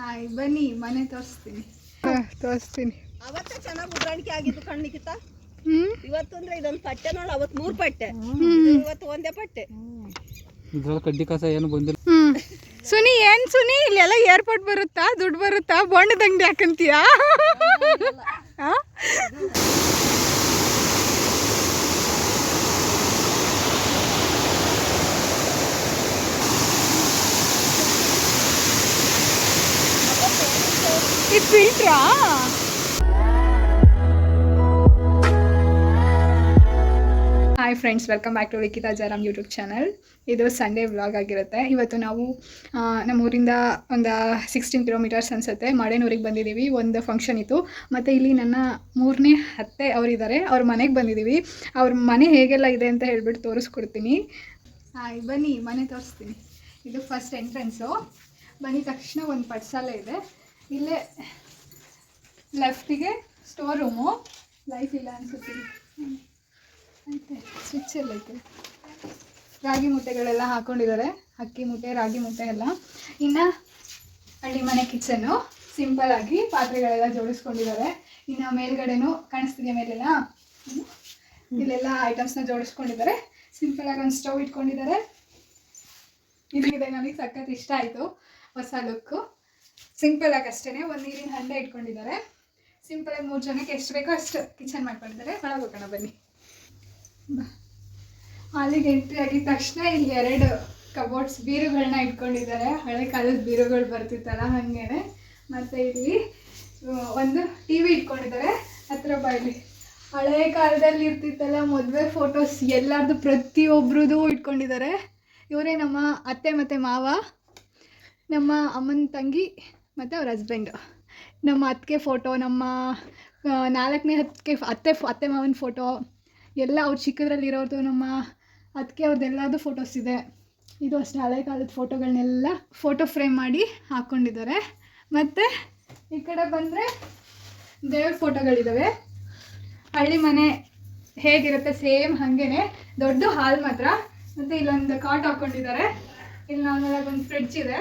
Hi ಬನ್ನಿ ಮನೆ ತೋರಿಸ್ತೀನಿ. ತೋರಿಸ್ತೀನಿ. ಅವತ್ತೇ ಚೆನ್ನಾಗಿ ಉದ್ರಾಣಿಕೆ ಆಗಿದ್ದು ಕಣ್ಣಿಗಿತ್ತ ಹ್ಞೂ ಇವತ್ತು ಅಂದ್ರೆ ಇದೊಂದು ಪಟ್ಟೆ ನೋಡು ಅವತ್ತು ಮೂರು ಪಟ್ಟೆ. ಇವತ್ತು ಒಂದೇ ಪಟ್ಟೆ. ಇದ್ರಲ್ಲಿ ಕಡ್ಡಿ ಕಸ ಏನು ಬಂದಿಲ್ಲ. ಸುನಿ ಏನ್ ಸುನಿ? ಇಲ್ಲೆಲ್ಲ ಏರ್ಪೋರ್ಟ್ ಬರುತ್ತಾ? ದುಡ್ಡು ಬರುತ್ತಾ? ಬೊಂಡದಂಗಡಿ ಅಂಗಡಿ ಹಾಕಂತೀಯಾ? Hi friends welcome back to ವಿಕಿತಾ ಜರಾಮ್ ಯೂಟ್ಯೂಬ್ ಚಾನಲ್ ಇದು ಸಂಡೇ ವ್ಲಾಗ್ ಆಗಿರುತ್ತೆ. ಇವತ್ತು ನಾವು ನಮ್ಮ ಊರಿಂದ ಒಂದು ಸಿಕ್ಸ್ಟೀನ್ ಕಿಲೋಮೀಟರ್ಸ್ ಅನಿಸುತ್ತೆ. ಮಡೇನೂರಿಗೆ ಬಂದಿದ್ದೀವಿ ಒಂದು ಫಂಕ್ಷನ್ ಇತ್ತು. ಮತ್ತು ಇಲ್ಲಿ ನನ್ನ ಮೂರನೇ ಅತ್ತೆ ಅವರಿದ್ದಾರೆ. ಅವ್ರ ಮನೆಗೆ ಬಂದಿದ್ದೀವಿ ಅವ್ರ ಮನೆ ಹೇಗೆಲ್ಲ ಇದೆ ಅಂತ ಹೇಳ್ಬಿಟ್ಟು ತೋರಿಸ್ಕೊಡ್ತೀನಿ. ಹಾಯ್ ಬನ್ನಿ, ಮನೆ ತೋರಿಸ್ತೀನಿ. ಇದು ಫಸ್ಟ್ ಎಂಟ್ರೆನ್ಸು ಬನ್ನಿ, ತಕ್ಷಣ ಒಂದು ಪಡ್ಸಾಲೆ ಇದೆ. ಇಲ್ಲೇ ಲೆಫ್ಟಿಗೆ ಸ್ಟೋರ್ ರೂಮು ಲೈಟ್ ಇಲ್ಲ ಅನ್ಸುತ್ತೆ. ಐತೆ ಸ್ವಿಚ್ ಎಲ್ಲ ಐತೆ. ರಾಗಿ ಮುಟ್ಟೆಗಳೆಲ್ಲ ಹಾಕೊಂಡಿದ್ದಾರೆ. ಅಕ್ಕಿ ಮುಟ್ಟೆ ರಾಗಿ ಮುಟ್ಟೆ ಎಲ್ಲ. ಇನ್ನು ಹಳ್ಳಿ ಮನೆ ಕಿಚನ್ನು ಸಿಂಪಲ್ ಆಗಿ ಪಾತ್ರೆಗಳೆಲ್ಲ ಜೋಡಿಸ್ಕೊಂಡಿದ್ದಾರೆ. ಇನ್ನು ಮೇಲ್ಗಡೆನೂ ಕಾಣಿಸ್ತಿದೆ ಮೇಲೆಲ್ಲ. ಇಲ್ಲೆಲ್ಲ ಐಟಮ್ಸ್ನ ಜೋಡಿಸ್ಕೊಂಡಿದ್ದಾರೆ. ಸಿಂಪಲ್ ಆಗಿ ಒಂದು ಸ್ಟವ್ ಇಟ್ಕೊಂಡಿದ್ದಾರೆ. ಇಲ್ಲಿದೆ ನನಗೆ ಸಖತ್ ಇಷ್ಟ ಆಯಿತು. ಹೊಸ ಲುಕ್ಕು ಸಿಂಪಲ್ ಆಗಿ ಅಷ್ಟೇ ಒಂದು ನೀರಿನ ಹಂಡೆ ಇಟ್ಕೊಂಡಿದ್ದಾರೆ. ಸಿಂಪಲ್ ಆಗಿ ಮೂರು ಜನಕ್ಕೆ ಎಷ್ಟು ಬೇಕೋ ಅಷ್ಟು ಕಿಚನ್ ಮಾಡ್ಕೊಂಡಿದ್ದಾರೆ. ಒಳಗೆ ಹೋಗೋಣ, ಬನ್ನಿ. ಹಾಲಿಗೆ ಎಂಟ್ರಿ ಆಗಿದ ತಕ್ಷಣ ಇಲ್ಲಿ ಎರಡು ಕಬೋರ್ಡ್ಸ್ ಬೀರುಗಳನ್ನ ಇಟ್ಕೊಂಡಿದ್ದಾರೆ. ಹಳೆ ಕಾಲದ ಬೀರುಗಳು ಬರ್ತಿತ್ತಲ್ಲ, ಹಾಗೇನೆ. ಮತ್ತೆ ಇಲ್ಲಿ ಒಂದು ಟಿ ವಿ ಇಟ್ಕೊಂಡಿದ್ದಾರೆ. ಹತ್ರ ಬಾಯಲ್ಲಿ ಹಳೆ ಕಾಲದಲ್ಲಿ ಇರ್ತಿತ್ತಲ್ಲ, ಮದುವೆ ಫೋಟೋಸ್ ಎಲ್ಲರದು ಪ್ರತಿಯೊಬ್ರದ್ದು ಇಟ್ಕೊಂಡಿದ್ದಾರೆ. ಇವರೇ ನಮ್ಮ ಅತ್ತೆ ಮತ್ತು ಮಾವ, ನಮ್ಮ ಅಮ್ಮನ ತಂಗಿ ಮತ್ತು ಅವ್ರ ಹಸ್ಬೆಂಡು ನಮ್ಮ ಅತ್ತಿಗೆ ಫೋಟೋ ನಮ್ಮ ನಾಲ್ಕನೇ ಹತ್ತಿಗೆ ಅತ್ತೆ ಅತ್ತೆ ಮಾವನ ಫೋಟೋ ಎಲ್ಲ ಅವ್ರು ಚಿಕ್ಕದ್ರಲ್ಲಿರೋದು ನಮ್ಮ ಅದಕ್ಕೆ ಅವ್ರದ್ದೆಲ್ಲದು ಫೋಟೋಸ್ ಇದೆ. ಇದು ಅಷ್ಟೇ ಹಳೆ ಕಾಲದ ಫೋಟೋಗಳನ್ನೆಲ್ಲ ಫೋಟೋ ಫ್ರೇಮ್ ಮಾಡಿ ಹಾಕ್ಕೊಂಡಿದ್ದಾರೆ ಮತ್ತು ಈ ಕಡೆ ಬಂದರೆ ದೇವ್ರ ಫೋಟೋಗಳಿದ್ದಾವೆ ಹಳ್ಳಿ ಮನೆ ಹೇಗಿರುತ್ತೆ ಸೇಮ್ ಹಾಗೇನೆ. ದೊಡ್ಡ ಹಾಲ್ ಮಾತ್ರ. ಮತ್ತು ಇಲ್ಲೊಂದು ಕಾಟ್ ಹಾಕ್ಕೊಂಡಿದ್ದಾರೆ ಇಲ್ಲಿ ನಾರ್ಮಲಾಗಿ ಒಂದು ಫ್ರಿಡ್ಜ್ ಇದೆ.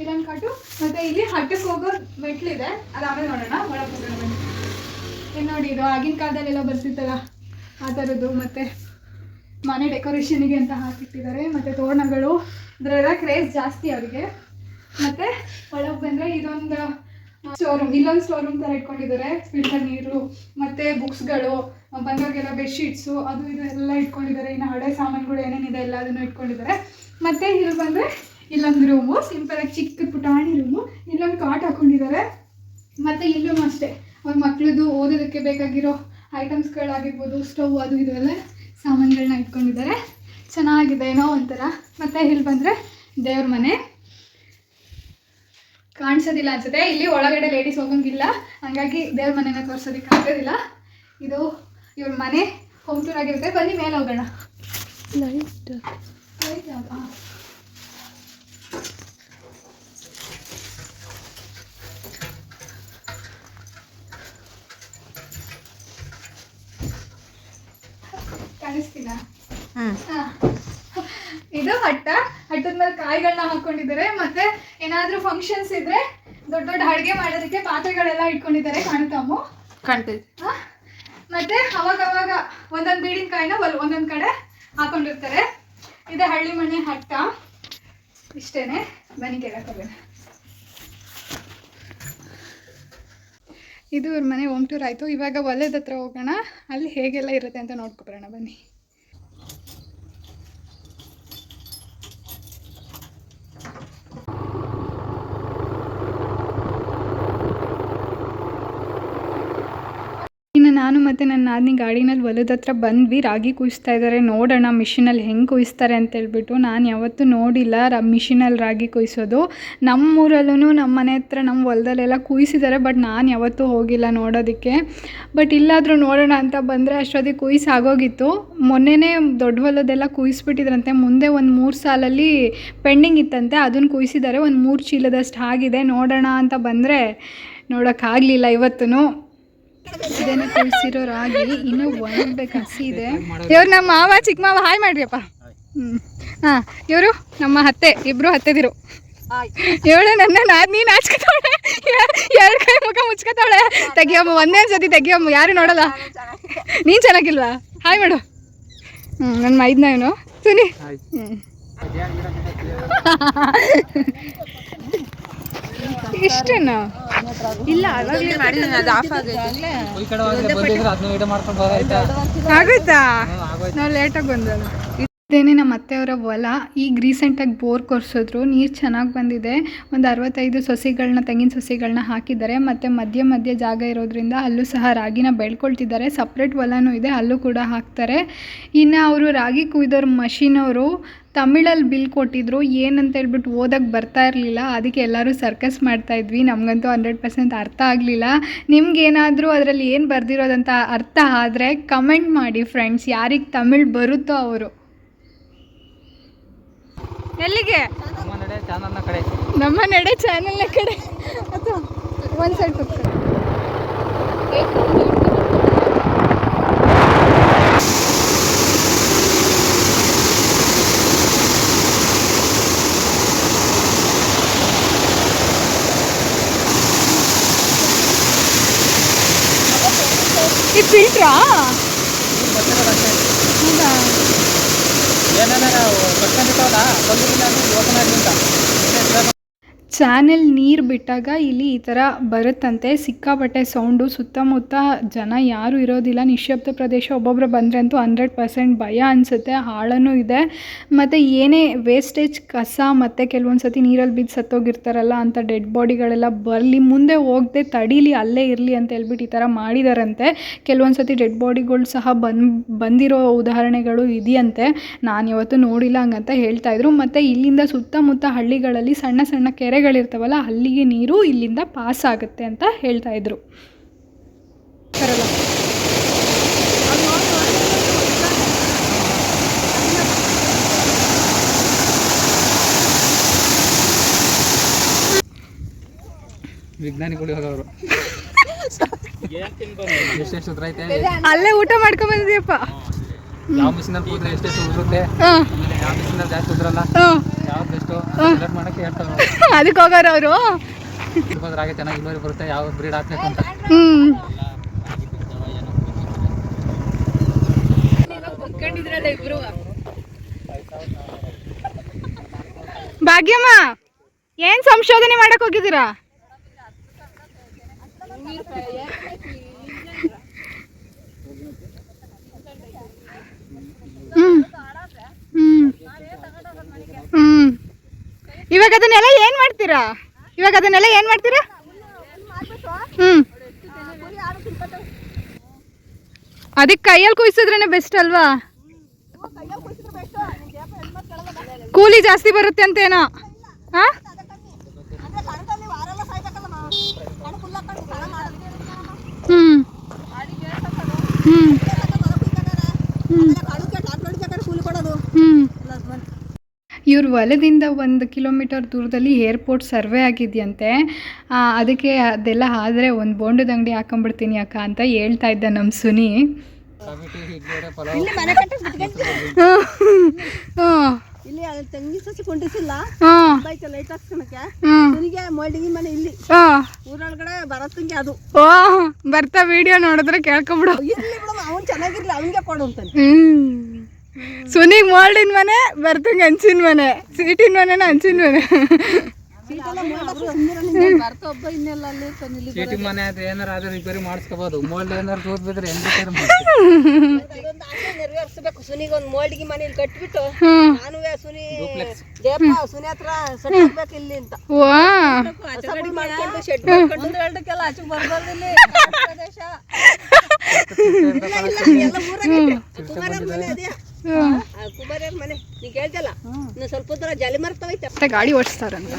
ಇಲ್ಲೊಂದು ಕಟ್ಟು ಮತ್ತೆ ಇಲ್ಲಿ ಹಟ್ಟಕ್ಕೆ ಹೋಗೋ ಮೆಟ್ಲಿದೆ. ಆಮೇಲೆ ನೋಡೋಣ, ಒಳಗೆ ಹೋಗೋಣ ಇದು ನೋಡಿ, ಇದು ಆಗಿನ ಕಾಲದಲ್ಲೆಲ್ಲ ಬರ್ತಿತ್ತಲ್ಲ, ಆ ಥರದ್ದು ಮತ್ತೆ ಮನೆ ಡೆಕೋರೇಷನಿಗೆ ಅಂತ ಹಾಕಿಟ್ಟಿದ್ದಾರೆ, ಮತ್ತು ತೋರಣಗಳು. ಇದರೆಲ್ಲ ಕ್ರೇಜ್ ಜಾಸ್ತಿ ಅವರಿಗೆ. ಮತ್ತು ಒಳಗೆ ಬಂದರೆ ಇದೊಂದು ಸ್ಟೋರ್ ರೂಮ್ ಇಲ್ಲೊಂದು ಸ್ಟೋರ್ ರೂಮ್ ಥರ ಇಟ್ಕೊಂಡಿದ್ದಾರೆ. ಫಿಲ್ಟರ್ ನೀರು, ಮತ್ತು ಬುಕ್ಸ್ಗಳು ಬಂದವ್ರಿಗೆಲ್ಲ ಬೆಡ್ಶೀಟ್ಸು ಅದು ಇದು ಎಲ್ಲ ಇಟ್ಕೊಂಡಿದ್ದಾರೆ. ಇನ್ನು ಹಳೆ ಸಾಮಾನುಗಳು ಏನೇನಿದೆ ಎಲ್ಲ ಅದನ್ನು ಇಟ್ಕೊಂಡಿದ್ದಾರೆ. ಮತ್ತು ಇಲ್ಲಿ ಬಂದರೆ ಇಲ್ಲೊಂದು ರೂಮು ಸಿಂಪಲಾಗಿ ಚಿಕ್ಕ ಪುಟಾಣಿ ರೂಮು ಇಲ್ಲೊಂದು ಕಾಟ್ ಹಾಕೊಂಡಿದ್ದಾರೆ ಮತ್ತು ಇಲ್ಲೂ ಅಷ್ಟೇ. ಅವ್ರ ಮಕ್ಳದ್ದು ಓದೋದಕ್ಕೆ ಬೇಕಾಗಿರೋ ಐಟಮ್ಸ್ಗಳಾಗಿರ್ಬೋದು ಸ್ಟವ್ ಅದು ಇದು ಎಲ್ಲ ಸಾಮಾನುಗಳನ್ನ ಇಟ್ಕೊಂಡಿದ್ದಾರೆ ಚೆನ್ನಾಗಿದೆ ಏನೋ ಒಂಥರ. ಮತ್ತೆ ಇಲ್ಲಿ ಬಂದರೆ ದೇವ್ರ ಮನೆ. ಕಾಣಿಸೋದಿಲ್ಲ ಅನ್ಸುತ್ತೆ. ಇಲ್ಲಿ ಒಳಗಡೆ ಲೇಡೀಸ್ ಹೋಗಂಗಿಲ್ಲ. ಹಂಗಾಗಿ ದೇವ್ರ ಮನೆನ ತೋರಿಸೋದಕ್ಕೆ ಆಗೋದಿಲ್ಲ ಇದು ಇವ್ರ ಮನೆ. ಹೋಮ್ ಟೂರ್ ಆಗಿರುತ್ತೆ. ಬನ್ನಿ ಮೇಲೆ ಹೋಗೋಣ. Light light ಯಾವ್ದಾ? ಕಾಣಿಸ್ತೀನಾ ಹ್ಮ್ ಹಾ. ಇದು ಹಟ್ಟ. ಹಟ್ಟದ ಮೇಲೆ ಕಾಯಿಗಳನ್ನ ಹಾಕೊಂಡಿದ್ದಾರೆ. ಮತ್ತೆ ಏನಾದ್ರೂ ಫಂಕ್ಷನ್ಸ್ ಇದ್ರೆ ದೊಡ್ಡ ದೊಡ್ಡ ಅಡುಗೆ ಮಾಡೋದಕ್ಕೆ ಪಾತ್ರೆಗಳೆಲ್ಲ ಇಟ್ಕೊಂಡಿದ್ದಾರೆ ಕಾಣ್ತಾಮು ಕಾಣ್ತೈತಿ? ಮತ್ತೆ ಅವಾಗ ಅವಾಗ ಒಂದೊಂದು ಬೀಡಿನ ಕಾಯಿನ ಒಲ್ ಒಂದೊಂದು ಕಡೆ ಹಾಕೊಂಡಿರ್ತಾರೆ. ಇದೆ ಹಳ್ಳಿ ಮನೆ ಹಟ್ಟ. ಇಷ್ಟೇನೆ. ಬನ್ನಿ ಕೆಳಗೆ ಇದು ಇವ್ರ ಮನೆ ಹೋಮ್ ಟೂರ್ ಆಯ್ತು. ಇವಾಗ ಒಲೆದ ಹತ್ರ ಹೋಗೋಣ. ಅಲ್ಲಿ ಹೇಗೆಲ್ಲ ಇರುತ್ತೆ ಅಂತ ನೋಡ್ಕೊಬರೋಣ. ಬನ್ನಿ ಇನ್ನು ನಾನು ಮತ್ತು ನನ್ನ ನಾದಿನಿ ಗಾಡಿನಲ್ಲಿ ಹೊಲದ ಹತ್ರ ಬಂದ್ವಿ. ರಾಗಿ ಕುಯ್ಸ್ತಾ ಇದ್ದಾರೆ ನೋಡೋಣ ಮಿಷಿನಲ್ಲಿ ಹೆಂಗೆ ಕುಯ್ಸ್ತಾರೆ ಅಂತ ಹೇಳ್ಬಿಟ್ಟು ನಾನು ಯಾವತ್ತೂ ನೋಡಿಲ್ಲ ರ, ಮಿಷಿನಲ್ಲಿ ರಾಗಿ ಕುಯ್ಸೋದು. ನಮ್ಮೂರಲ್ಲೂ ನಮ್ಮ ಮನೆ ಹತ್ರ ನಮ್ಮ ಹೊಲದಲ್ಲೆಲ್ಲ ಕುಯ್ಸಿದ್ದಾರೆ ಬಟ್ ನಾನು ಯಾವತ್ತೂ ಹೋಗಿಲ್ಲ ನೋಡೋದಕ್ಕೆ. ಬಟ್ ಇಲ್ಲಾದರೂ ನೋಡೋಣ ಅಂತ ಬಂದರೆ ಅಷ್ಟೊತ್ತಿಗೆ ಕುಯ್ಸ್ ಆಗೋಗಿತ್ತು. ಮೊನ್ನೆನೇ ದೊಡ್ಡ ಹೊಲದೆಲ್ಲ ಕುಯ್ಸ್ಬಿಟ್ಟಿದ್ರಂತೆ. ಮುಂದೆ ಒಂದು ಮೂರು ಸಾಲಲ್ಲಿ ಪೆಂಡಿಂಗ್ ಇತ್ತಂತೆ. ಅದನ್ನು ಕುಯ್ಸಿದ್ದಾರೆ ಒಂದು ಮೂರು ಚೀಲದಷ್ಟು ಆಗಿದೆ. ನೋಡೋಣ ಅಂತ ಬಂದರೆ ನೋಡೋಕ್ಕಾಗಲಿಲ್ಲ ಇವತ್ತೂ ಇದೇನೆ ಕುಳಿಸಿರೋ ರಾಗಿ ಇನ್ನೂ ಒಣಗ್ಬೇಕು ಹಸಿ ಇದೆ. ಇವ್ರು ನಮ್ಮ ಮಾವ ಚಿಕ್ಕ ಮಾವ ಹಾಯ್ ಮಾಡ್ರಿಯಪ್ಪ. ಹ್ಞೂ ಹಾಂ ಇವರು ನಮ್ಮ ಅತ್ತೆ ಇಬ್ಬರು ಹತ್ತೆದಿರು ಇವಳು ನನ್ನ ನಾ ನೀನು ನಾಚ್ಕೊತಾವಳೆ? ಎರಡು ಕೈ ಮುಖ ಮುಚ್ಕೊತಾವಳೆ? ತೆಗಿಯಮ್ಮ ಒಂದೇ ಸತಿ ತೆಗಿಯಮ್ಮ ಯಾರು ನೋಡಲ್ಲ? ನೀನು ಚೆನ್ನಾಗಿಲ್ವಾ? ಹಾಯ್ ಮಾಡು. ಹ್ಞೂ ನನ್ನ ಮೈದ್ನ ಇವನು. ಸುನಿ. ಹ್ಞೂ ಇಷ್ಟೇನಾ? ಇಲ್ಲ ಅವಾಗಲೇ ಮಾಡಿದ್ದೀನಿ ಅದು ಆಫ್ ಆಗೈತೆ ಆಗೋಯ್ತಾ? ನಾವು ಲೇಟಾಗಿ ಬಂದಲ್ಲ ಇದೇನೆ ನಮ್ಮ ಅತ್ತೆಯವರ ಹೊಲ. ಈಗ ರೀಸೆಂಟಾಗಿ ಬೋರ್ ಕೊರ್ಸಿದ್ರು. ನೀರು ಚೆನ್ನಾಗಿ ಬಂದಿದೆ. ಒಂದು ಅರವತ್ತೈದು ಸಸಿಗಳನ್ನ ತೆಂಗಿನ ಸಸಿಗಳನ್ನ ಹಾಕಿದ್ದಾರೆ. ಮತ್ತು ಮಧ್ಯ ಮಧ್ಯ ಜಾಗ ಇರೋದ್ರಿಂದ ಅಲ್ಲೂ ಸಹ ರಾಗಿನ ಬೆಳ್ಕೊಳ್ತಿದ್ದಾರೆ. ಸಪ್ರೇಟ್ ಹೊಲನೂ ಇದೆ. ಅಲ್ಲೂ ಕೂಡ ಹಾಕ್ತಾರೆ. ಇನ್ನು ಅವರು ರಾಗಿ ಕುಯ್ದೋರು ಮಷಿನವರು ತಮಿಳಲ್ಲಿ ಬಿಲ್ ಕೊಟ್ಟಿದ್ರು. ಏನಂತ ಹೇಳ್ಬಿಟ್ಟು ಓದಕ್ಕೆ ಬರ್ತಾ ಇರಲಿಲ್ಲ. ಅದಕ್ಕೆ ಎಲ್ಲರೂ ಸರ್ಕಸ್ ಮಾಡ್ತಾ ಇದ್ವಿ. ನಮಗಂತೂ ಹಂಡ್ರೆಡ್ ಪರ್ಸೆಂಟ್ ಅರ್ಥ ಆಗಲಿಲ್ಲ. ನಿಮ್ಗೇನಾದರೂ ಅದರಲ್ಲಿ ಏನು ಬರ್ದಿರೋದಂತ ಅರ್ಥ ಆದರೆ ಕಮೆಂಟ್ ಮಾಡಿ ಫ್ರೆಂಡ್ಸ್ ಯಾರಿಗೆ ತಮಿಳ್ ಬರುತ್ತೋ ಅವರು. ಎಲ್ಲಿಗೆ? ನಮ್ಮ ನಡೆ ಚಾನಲ್ನ ಕಡೆ. ನಮ್ಮ ನಡೆ ಚಾನಲ್ನ ಕಡೆ. ಅಥವಾ ಒಂದು ಸೈಡ್ ಪಕ್ಕ ಇದು ಫಿಲ್ಟ್ರಾ ಏನೇನ ಕಟ್ಕೊಂಡಿರ್ತಾವಲ್ಲ ಬಂದಿಲ್ಲ ಓಪನ್ ಆಗಲಿ ಅಂತ ಚಾನೆಲ್ ನೀರು ಬಿಟ್ಟಾಗ ಇಲ್ಲಿ ಈ ಥರ ಬರುತ್ತಂತೆ. ಸಿಕ್ಕಾಪಟ್ಟೆ ಸೌಂಡು ಸುತ್ತಮುತ್ತ ಜನ ಯಾರೂ ಇರೋದಿಲ್ಲ. ನಿಶ್ಶಬ್ದ ಪ್ರದೇಶ ಒಬ್ಬೊಬ್ಬರು ಬಂದರೆ ಅಂತೂ ಹಂಡ್ರೆಡ್ ಪರ್ಸೆಂಟ್ ಭಯ ಅನಿಸುತ್ತೆ. ಹಾಳನೂ ಇದೆ. ಮತ್ತು ಏನೇ ವೇಸ್ಟೇಜ್ ಕಸ ಮತ್ತು ಕೆಲವೊಂದು ಸತಿ ನೀರಲ್ಲಿ ಬಿದ್ದು ಸತ್ತೋಗಿರ್ತಾರಲ್ಲ ಅಂಥ ಡೆಡ್ ಬಾಡಿಗಳೆಲ್ಲ ಬರಲಿ, ಮುಂದೆ ಹೋಗದೆ ತಡೀಲಿ, ಅಲ್ಲೇ ಇರಲಿ ಅಂತ ಹೇಳ್ಬಿಟ್ಟು ಈ ಥರ ಮಾಡಿದಾರಂತೆ. ಕೆಲವೊಂದು ಸತಿ ಡೆಡ್ ಬಾಡಿಗಳು ಸಹ ಬಂದು, ಬಂದಿರೋ ಉದಾಹರಣೆಗಳು ಇದೆಯಂತೆ. ನಾನು ಯಾವತ್ತೂ ನೋಡಿಲ್ಲ ಹಂಗಂತ ಹೇಳ್ತಾ ಇದ್ರು. ಮತ್ತು ಇಲ್ಲಿಂದ ಸುತ್ತಮುತ್ತ ಹಳ್ಳಿಗಳಲ್ಲಿ ಸಣ್ಣ ಸಣ್ಣ ಕೆರೆಗಳಿರ್ತಾವಲ್ಲ ಅಲ್ಲಿಗೆ ನೀರು ಇಲ್ಲಿಂದ ಪಾಸ್ ಆಗುತ್ತೆ ಅಂತ ಹೇಳ್ತಾ ಇದ್ರು. ಬರಲ್ಲ. ವಿಜ್ಞಾನಿಗಳು ಅವರು ಅಲ್ಲೇ ಊಟ ಮಾಡ್ಕೊಂಡ್ ಬಂದಿದ್ಯಪ್ಪ. ಯಾವ ಮಿಷಿನಲ್ಲಿ ಕೂತ್ರೆ ಎಷ್ಟೆಷ್ಟು ಉದುರುತ್ತೆ? ಯಾವ ಮಿಷಿನಲ್ಲಿ ಜಾಸ್ತಿ ಉದ್ರಲ್ಲ? ಅದಕ್ಕೆ ಹೋಗೋರು ಅವರು. ಚೆನ್ನಾಗಿ ಇಳುವರಿ ಬರುತ್ತೆ ಯಾವ ಬ್ರೀಡ್ ಹಾಕ್ಬೇಕು ಅಂತ. ಹ್ಞೂ ಭಾಗ್ಯಮ್ಮ ಏನ್ ಸಂಶೋಧನೆ ಮಾಡಕ್ ಹೋಗಿದ್ದೀರಾ ಹ್ಮ್ ಹ್ಮ್ ಹ್ಮ್ ಇವಾಗ ಅದನ್ನೆಲ್ಲ ಏನ್ ಮಾಡ್ತೀರಾ? ಇವಾಗ ಅದನ್ನೆಲ್ಲ ಏನ್ ಮಾಡ್ತೀರಾ? ಹ್ಮ್. ಅದಕ್ಕೆ ಕೈಯಲ್ಲಿ ಕುಯ್ಸಿದ್ರೇನೆ ಬೆಸ್ಟ್ ಅಲ್ವಾ? ಕೂಲಿ ಜಾಸ್ತಿ ಬರುತ್ತೆ ಅಂತೇನೋ? ಹಾ ಹ್ಮ್. ಹ್ಮ್. ಹ್ಮ್. ಇವ್ರ ಹೊಲದಿಂದ ಒಂದು ಕಿಲೋಮೀಟರ್ ದೂರದಲ್ಲಿ ಏರ್ಪೋರ್ಟ್ ಸರ್ವೆ ಆಗಿದೆಯಂತೆ. ಆ, ಅದಕ್ಕೆ ಅದೆಲ್ಲ ಆದರೆ ಒಂದು ಬೋಂಡದ ಅಂಗಡಿ ಹಾಕೊಂಡ್ಬಿಡ್ತೀನಿ ಅಕ್ಕ ಅಂತ ಹೇಳ್ತಾ ಇದ್ದ ನಮ್ಮ ಸುನಿ. ಇಲ್ಲಿ ತೆಂಗಿನ ಸಸಿ ಕೊಂಡಿಸಿಲ್ಲ. Bike light ಹಾಕ್ಸ್ಕೊಳಕ್ಕೆ. ನನಗೆ ಮೋಲ್ಡಿಂಗಿ ಮನೆ ಇಲ್ಲಿ. ಹ್ಞೂ ಊರೊಳಗಡೆ ಬರತ್ತಂಗೆ ಅದು. ಬರ್ತಾ ವಿಡಿಯೋ ನೋಡಿದ್ರೆ ಕೇಳ್ಕೊಂಬಿಡು. ಇರ್ಲಿ ಬಿಡಮ್ಮ ಅವ್ನು ಚೆನ್ನಾಗಿರ್ಲಿ ಅವನಿಗೆ ಕೊಡು ಅಂತಾನೆ. ಸುನಿಗ್ ಮೋಲ್ಡಿನ ಮನೆ ಬರ್ತಂಗ ಹಂಚಿನ ಮನೆ. ಸೀಟಿನ ಮನೆನ ಹಂಚಿನ ಮನೆ. ಸೀಟೆಲ್ಲ ಮೋಲ್ಡ್ ಸುಂದರ ನಿಂಗೆ ಬರ್ತಾ ಒಬ್ಬ ಇನ್ನೆಲ್ಲ ಅಲ್ಲಿ ತಂದು ಮನೆ ಅದು ಏನಾರ ಆದ್ರೆ ರಿಪೇರಿ ಮಾಡಿಸ್ಕೋಬೋದು. ಮೋಲ್ಡ್ ಏನಾರು ಬಿದ್ರೆ ಹೆಂಗ್ ರಿಪೇರಿ ಅದೊಂದು ಆಸೆ ನೆರವೇರಿಸ್ಬೇಕು. ಸುನಿಗೆ ಒಂದು ಮೋಲ್ಡಿಗೆ ಮನೆ ಇಲ್ಲಿ ಕಟ್ಬಿಟ್ಟು ನಾನು ಸುನಿ ದೇಪ ಸುನಿ ಹತ್ರ ಸೆಟ್ ಹಾಕ್ಬೇಕು ಇಲ್ಲಿ ಅಂತ. ಮಾಡ್ಕೊಂಡು ಶೆಡ್ ಮಾಡ್ಕೊಂಡು ಎರಡಕ್ಕೆಲ್ಲ ಆಚೆ ಬರ್ಬಾರ್ದು ಇಲ್ಲಿ. ಪ್ರದೇಶ ಎಲ್ಲ ಊರಾಗೈತೆ. ಕುಮಾರವ್ರ ಮನೆ ಅದೇ. ಆ ಕುಮಾರವ್ರ ಮನೆ ನೀ ಕೇಳ್ತಲ್ಲ? ಇನ್ನು ಸ್ವಲ್ಪ ದೂರ ಜಾಲಿ ಮರ್ತವೈತೆ ಗಾಡಿ ಓಡಿಸ್ತಾರಂತ.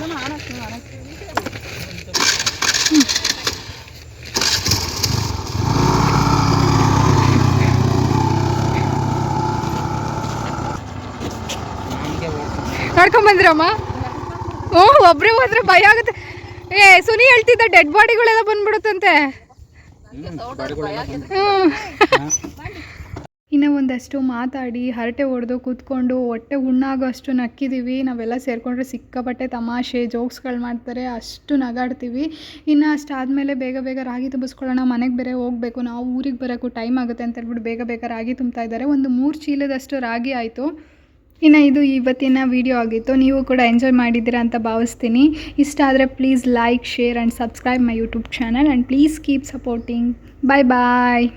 ನೋಡ್ಕೊಂಡ್ ಬಂದ್ರಮ್ಮ ಓ ಒಬ್ರೇ ಹೋದ್ರೆ ಭಯ ಆಗುತ್ತೆ. ಏ ಸುನಿ ಹೇಳ್ತಿದ್ದ ಡೆಡ್ ಬಾಡಿಗಳೆಲ್ಲ ಬಂದ್ಬಿಡುತ್ತಂತೆ. ಹ್ಮ್. ಇನ್ನು ಒಂದಷ್ಟು ಮಾತಾಡಿ, ಹರಟೆ ಹೊಡೆದು ಕೂತ್ಕೊಂಡು ಹೊಟ್ಟೆ ಹುಣ್ಣಾಗೋ ಅಷ್ಟು ನಕ್ಕಿದ್ದೀವಿ ನಾವೆಲ್ಲ ಸೇರಿಕೊಂಡ್ರೆ ಸಿಕ್ಕಾಪಟ್ಟೆ ತಮಾಷೆ, ಜೋಕ್ಸ್ಗಳು ಮಾಡ್ತಾರೆ, ಅಷ್ಟು ನಗಾಡ್ತೀವಿ. ಇನ್ನು ಅಷ್ಟಾದಮೇಲೆ ಬೇಗ ಬೇಗ ರಾಗಿ ತುಂಬಿಸ್ಕೊಳ್ಳೋಣ, ಮನೆಗೆ ಬೇರೆ ಹೋಗಬೇಕು, ನಾವು ಊರಿಗೆ ಬರೋಕ್ಕೂ ಟೈಮ್ ಆಗುತ್ತೆ ಅಂತ ಹೇಳ್ಬಿಟ್ಟು ಬೇಗ ಬೇಗ ರಾಗಿ ತುಂಬ್ತಾ ಇದ್ದಾರೆ. ಒಂದು ಮೂರು ಚೀಲದಷ್ಟು ರಾಗಿ ಆಯಿತು. ಇನ್ನು ಇದು ಇವತ್ತಿನ ವಿಡಿಯೋ ಆಗಿತ್ತು. ನೀವು ಕೂಡ ಎಂಜಾಯ್ ಮಾಡಿದ್ದೀರಾ ಅಂತ ಭಾವಿಸ್ತೀನಿ. ಇಷ್ಟ ಆದರೆ please like, share and subscribe my YouTube channel and please keep supporting. Bye bye.